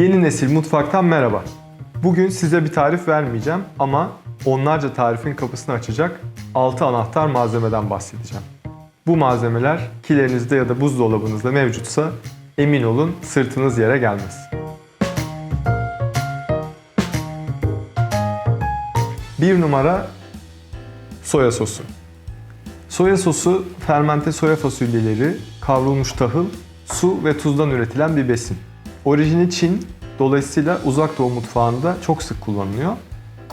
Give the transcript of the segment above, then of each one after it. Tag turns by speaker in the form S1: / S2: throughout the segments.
S1: Yeni nesil mutfaktan merhaba. Bugün size bir tarif vermeyeceğim ama onlarca tarifin kapısını açacak 6 anahtar malzemeden bahsedeceğim. Bu malzemeler kilerinizde ya da buzdolabınızda mevcutsa emin olun sırtınız yere gelmez. Bir numara soya sosu. Soya sosu fermente soya fasulyeleri, kavrulmuş tahıl, su ve tuzdan üretilen bir besin. Orijini Çin, dolayısıyla uzak doğu mutfağında çok sık kullanılıyor.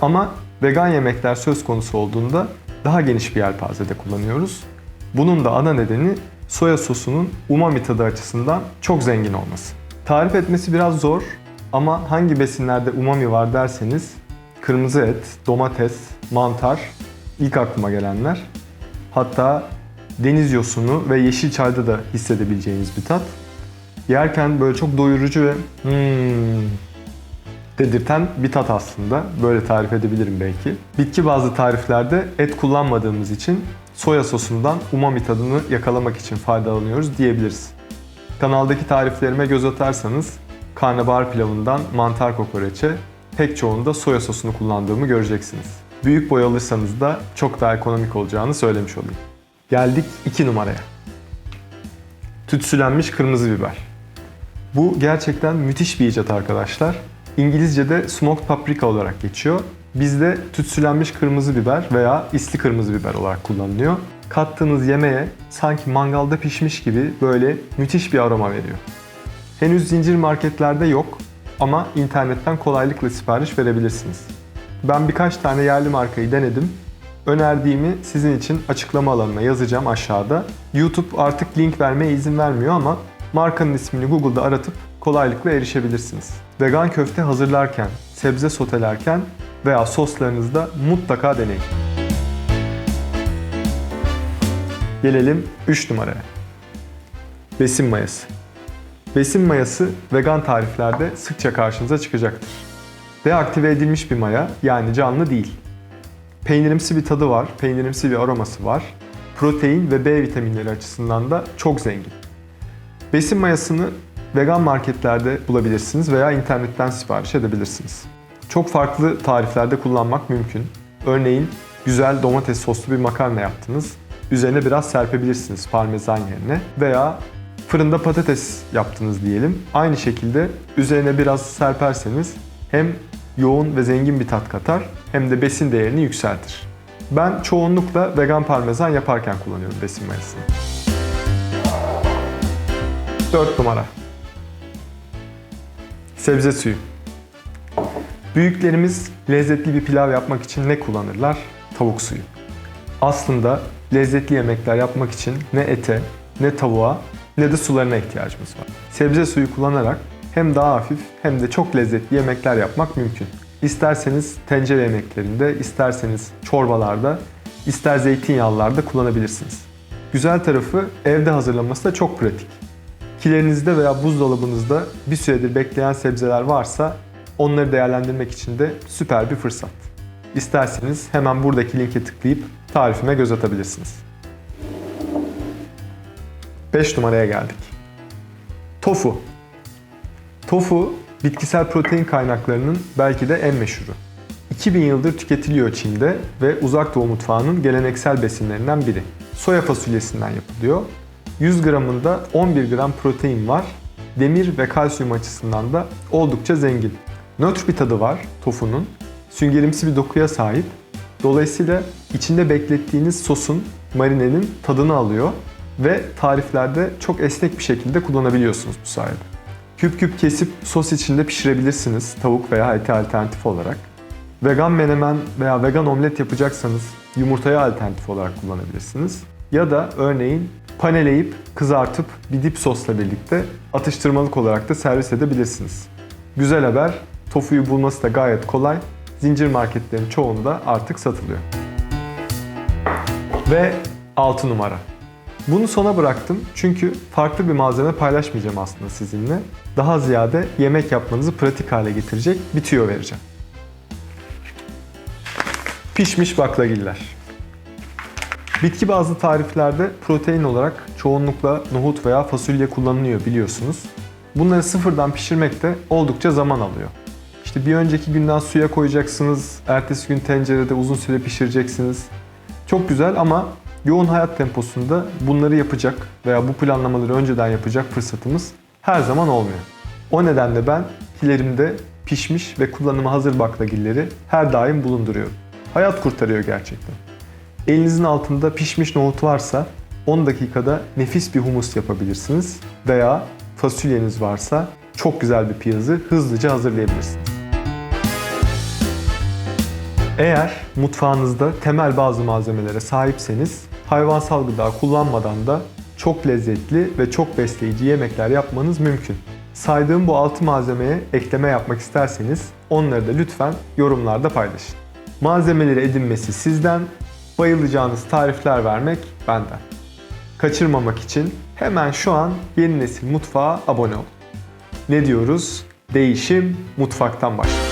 S1: Ama vegan yemekler söz konusu olduğunda daha geniş bir yelpazede kullanıyoruz. Bunun da ana nedeni soya sosunun umami tadı açısından çok zengin olması. Tarif etmesi biraz zor ama hangi besinlerde umami var derseniz kırmızı et, domates, mantar ilk aklıma gelenler. Hatta deniz yosunu ve yeşil çayda da hissedebileceğiniz bir tat. Yerken böyle çok doyurucu ve hmm dedirten bir tat aslında. Böyle tarif edebilirim belki. Bitki bazlı tariflerde et kullanmadığımız için soya sosundan umami tadını yakalamak için faydalanıyoruz diyebiliriz. Kanaldaki tariflerime göz atarsanız karnabahar pilavından mantar kokoreçe pek çoğunda soya sosunu kullandığımı göreceksiniz. Büyük boy alırsanız da çok daha ekonomik olacağını söylemiş olayım. Geldik 2 numaraya. Tütsülenmiş kırmızı biber. Bu gerçekten müthiş bir icat arkadaşlar. İngilizce'de smoked paprika olarak geçiyor. Bizde tütsülenmiş kırmızı biber veya isli kırmızı biber olarak kullanılıyor. Kattığınız yemeğe sanki mangalda pişmiş gibi böyle müthiş bir aroma veriyor. Henüz zincir marketlerde yok ama internetten kolaylıkla sipariş verebilirsiniz. Ben birkaç tane yerli markayı denedim. Önerdiğimi sizin için açıklama alanına yazacağım aşağıda. YouTube artık link vermeye izin vermiyor ama markanın ismini Google'da aratıp kolaylıkla erişebilirsiniz. Vegan köfte hazırlarken, sebze sotelerken veya soslarınızda mutlaka deneyin. Gelelim 3 numaraya. Besin mayası. Besin mayası vegan tariflerde sıkça karşınıza çıkacaktır. Deaktive edilmiş bir maya yani canlı değil. Peynirimsi bir tadı var, peynirimsi bir aroması var. Protein ve B vitaminleri açısından da çok zengin. Besin mayasını vegan marketlerde bulabilirsiniz veya internetten sipariş edebilirsiniz. Çok farklı tariflerde kullanmak mümkün. Örneğin güzel domates soslu bir makarna yaptınız. Üzerine biraz serpebilirsiniz parmesan yerine veya fırında patates yaptınız diyelim. Aynı şekilde üzerine biraz serperseniz hem yoğun ve zengin bir tat katar hem de besin değerini yükseltir. Ben çoğunlukla vegan parmesan yaparken kullanıyorum besin mayasını. 4 numara. Sebze suyu. Büyüklerimiz lezzetli bir pilav yapmak için ne kullanırlar? Tavuk suyu. Aslında lezzetli yemekler yapmak için ne ete, ne tavuğa, ne de sularına ihtiyacımız var. Sebze suyu kullanarak hem daha hafif hem de çok lezzetli yemekler yapmak mümkün. İsterseniz tencere yemeklerinde, isterseniz çorbalarda, ister zeytinyağlılarda kullanabilirsiniz. Güzel tarafı evde hazırlanması da çok pratik. Kilerinizde veya buzdolabınızda bir süredir bekleyen sebzeler varsa onları değerlendirmek için de süper bir fırsat. İsterseniz hemen buradaki linke tıklayıp tarifime göz atabilirsiniz. 5 numaraya geldik. Tofu. Tofu, bitkisel protein kaynaklarının belki de en meşhuru. 2000 yıldır tüketiliyor Çin'de ve uzak doğu mutfağının geleneksel besinlerinden biri. Soya fasulyesinden yapılıyor. 100 gramında 11 gram protein var. Demir ve kalsiyum açısından da oldukça zengin. Nötr bir tadı var tofunun. Süngerimsi bir dokuya sahip. Dolayısıyla içinde beklettiğiniz sosun, marinenin tadını alıyor ve tariflerde çok esnek bir şekilde kullanabiliyorsunuz bu sayede. Küp küp kesip sos içinde pişirebilirsiniz tavuk veya ete alternatif olarak. Vegan menemen veya vegan omlet yapacaksanız yumurtaya alternatif olarak kullanabilirsiniz. Ya da örneğin paneleyip kızartıp bir dip sosla birlikte atıştırmalık olarak da servis edebilirsiniz. Güzel haber, tofuyu bulması da gayet kolay. Zincir marketlerin çoğunda artık satılıyor. Ve 6 numara. Bunu sona bıraktım çünkü farklı bir malzeme paylaşmayacağım aslında sizinle. Daha ziyade yemek yapmanızı pratik hale getirecek bir tüyo vereceğim. Pişmiş baklagiller. Bitki bazlı tariflerde protein olarak çoğunlukla nohut veya fasulye kullanılıyor biliyorsunuz. bunları sıfırdan pişirmek de oldukça zaman alıyor. İşte bir önceki günden suya koyacaksınız, ertesi gün tencerede uzun süre pişireceksiniz. Çok güzel ama yoğun hayat temposunda bunları yapacak veya bu planlamaları önceden yapacak fırsatımız her zaman olmuyor. O nedenle ben kilerimde pişmiş ve kullanıma hazır baklagilleri her daim bulunduruyorum. Hayat kurtarıyor gerçekten. Elinizin altında pişmiş nohut varsa 10 dakikada nefis bir humus yapabilirsiniz veya fasulyeniz varsa çok güzel bir piyazı hızlıca hazırlayabilirsiniz. Eğer mutfağınızda temel bazı malzemelere sahipseniz hayvansal gıda kullanmadan da çok lezzetli ve çok besleyici yemekler yapmanız mümkün. Saydığım bu 6 malzemeye ekleme yapmak isterseniz onları da lütfen yorumlarda paylaşın. Malzemeleri edinmesi sizden, bayılacağınız tarifler vermek benden. Kaçırmamak için hemen şu an Yeni Nesil Mutfağa abone olun. Ne diyoruz? Değişim mutfaktan başlıyor.